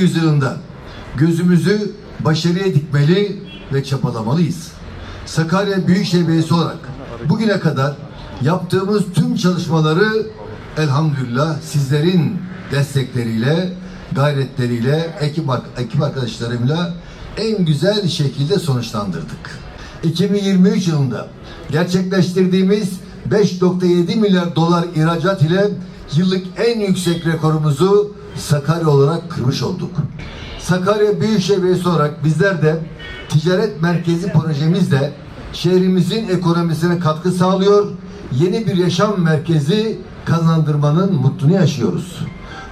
yüzyılında gözümüzü başarıya dikmeli ve çapalamalıyız. Sakarya Büyükşehir Belediyesi olarak bugüne kadar yaptığımız tüm çalışmaları elhamdülillah sizlerin destekleriyle, gayretleriyle, ekip, ekip arkadaşlarımla en güzel şekilde sonuçlandırdık. 2023 yılında gerçekleştirdiğimiz 5.7 milyar dolar ihracat ile yıllık en yüksek rekorumuzu Sakarya olarak kırmış olduk. Sakarya Büyükşehir Belediyesi olarak bizler de ticaret merkezi projemizle şehrimizin ekonomisine katkı sağlıyor, yeni bir yaşam merkezi kazandırmanın mutluluğunu yaşıyoruz.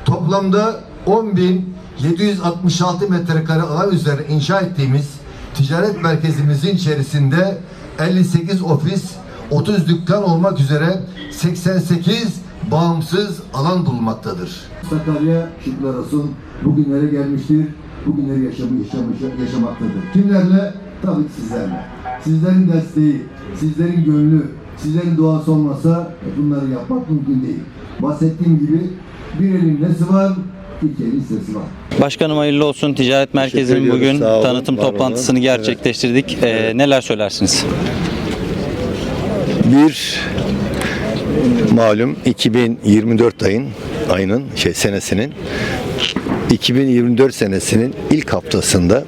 Toplamda 10.766 metrekare alan üzerine inşa ettiğimiz ticaret merkezimizin içerisinde 58 ofis, 30 dükkan olmak üzere 88 bağımsız alan bulunmaktadır. Sakarya şükürler olsun bugünlere gelmiştir. Bugünleri yaşamış, yaşamış, yaşamaktadır. Kimlerle? Tabii ki sizlerle. Sizlerin desteği, sizlerin gönlü, sizlerin duası olmasa bunları yapmak mümkün değil. Bahsettiğim gibi bir elin nesi var. Başkanım hayırlı olsun. Ticaret Merkezi'nin bugün olun, tanıtım var olun. toplantısını gerçekleştirdik. Ee, neler söylersiniz? Bir malum 2024 ayın ayının şey senesinin 2024 senesinin ilk haftasında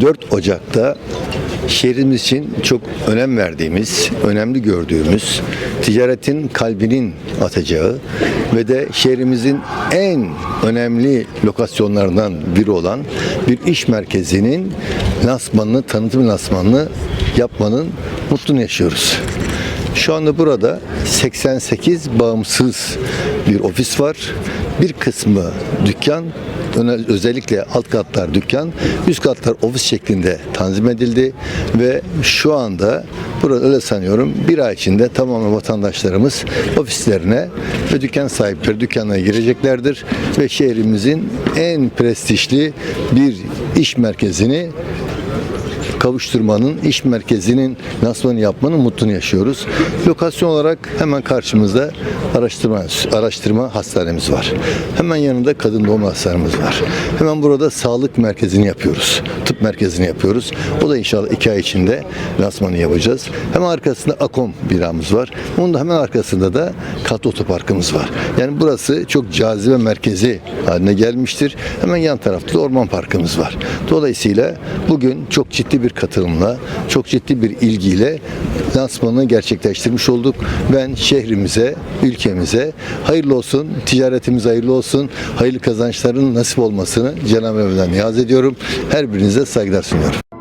4 Ocak'ta şehrimiz için çok önem verdiğimiz, önemli gördüğümüz ticaretin kalbinin atacağı ve de şehrimizin en önemli lokasyonlarından biri olan bir iş merkezinin lansmanını, tanıtım lansmanını yapmanın mutluluğunu yaşıyoruz. Şu anda burada 88 bağımsız bir ofis var. Bir kısmı dükkan, özellikle alt katlar dükkan, üst katlar ofis şeklinde tanzim edildi ve şu anda burada öyle sanıyorum bir ay içinde tamamen vatandaşlarımız ofislerine ve dükkan sahipleri dükkanlara gireceklerdir ve şehrimizin en prestijli bir iş merkezini kavuşturmanın, iş merkezinin lansmanı yapmanın mutluluğunu yaşıyoruz. Lokasyon olarak hemen karşımızda araştırma araştırma hastanemiz var. Hemen yanında kadın doğum hastanemiz var. Hemen burada sağlık merkezini yapıyoruz. Tıp merkezini yapıyoruz. O da inşallah iki ay içinde lansmanı yapacağız. Hemen arkasında Akom binamız var. Onun da hemen arkasında da kat otoparkımız var. Yani burası çok cazibe merkezi haline gelmiştir. Hemen yan tarafta da orman parkımız var. Dolayısıyla bugün çok ciddi bir katılımla, çok ciddi bir ilgiyle lansmanını gerçekleştirmiş olduk. Ben şehrimize, ülkemize hayırlı olsun, ticaretimiz hayırlı olsun, hayırlı kazançların nasip olmasını Cenab-ı Mevla'dan niyaz ediyorum. Her birinize saygılar sunuyorum.